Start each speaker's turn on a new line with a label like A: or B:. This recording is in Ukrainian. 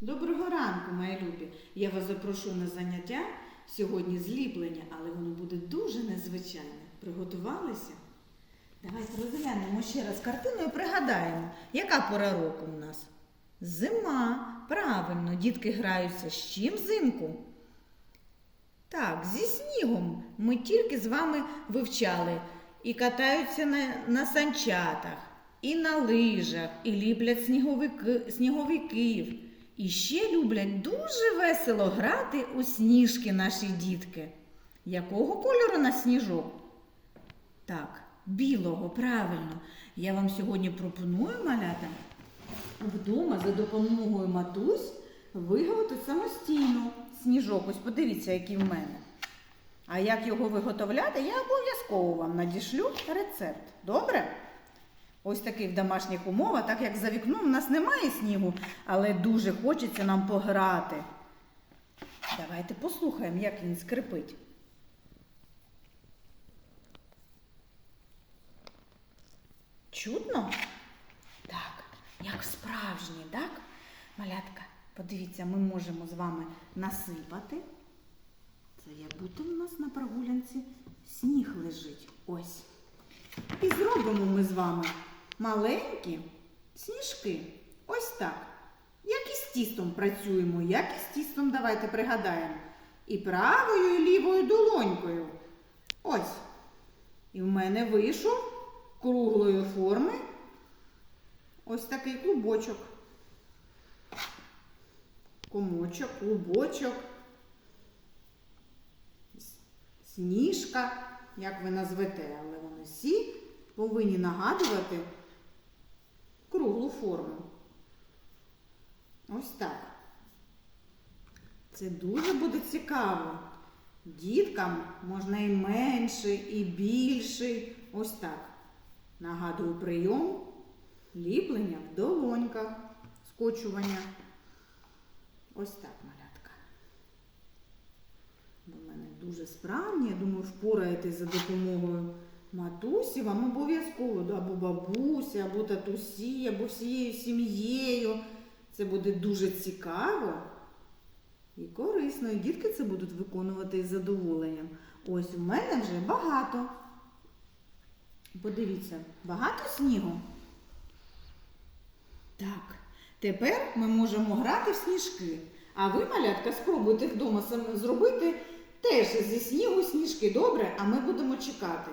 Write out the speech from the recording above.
A: Доброго ранку, мої любі! Я вас запрошу на заняття сьогодні зліплення, але воно буде дуже незвичайне. Приготувалися? Давайте розглянемо ще раз картину і пригадаємо, яка пора року у нас? Зима. Правильно, дітки граються з чим взимку? Так, зі снігом. Ми тільки з вами вивчали і катаються на, на санчатах, і на лижах, і ліплять сніговики, сніговиків. І ще люблять дуже весело грати у сніжки наші дітки. Якого кольору на сніжок? Так, білого, правильно. Я вам сьогодні пропоную малята вдома за допомогою матусь виготовити самостійно сніжок. Ось подивіться, який в мене. А як його виготовляти, я обов'язково вам надішлю рецепт. Добре? Ось такий в домашніх умовах, так як за вікном у нас немає снігу, але дуже хочеться нам пограти. Давайте послухаємо, як він скрипить. Чутно? Так, як справжній, так? Малятка, подивіться, ми можемо з вами насипати. Це як будто в нас на прогулянці сніг лежить. Ось. І зробимо ми з вами маленькі сніжки. Ось так. Як із тістом працюємо, як із тістом давайте пригадаємо. І правою, і лівою долонькою. Ось. І в мене вийшов круглої форми ось такий клубочок. Комочок, клубочок, сніжка, як ви назвете, але вони всі повинні нагадувати форму. Ось так. Це дуже буде цікаво. Діткам можна і менший, і більший. Ось так. Нагадую прийом ліплення в долоньках, скочування. Ось так, малятка. Ви в мене дуже справні. Я думаю, впораєтесь за допомогою матусі. Вам обов'язково або бабусі, або татусі, або всією сім'єю. Це буде дуже цікаво і корисно. І дітки це будуть виконувати із задоволенням. Ось у мене вже багато. Подивіться, багато снігу. Так, тепер ми можемо грати в сніжки. А ви, малятка, спробуйте вдома зробити теж зі снігу сніжки. Добре? А ми будемо чекати.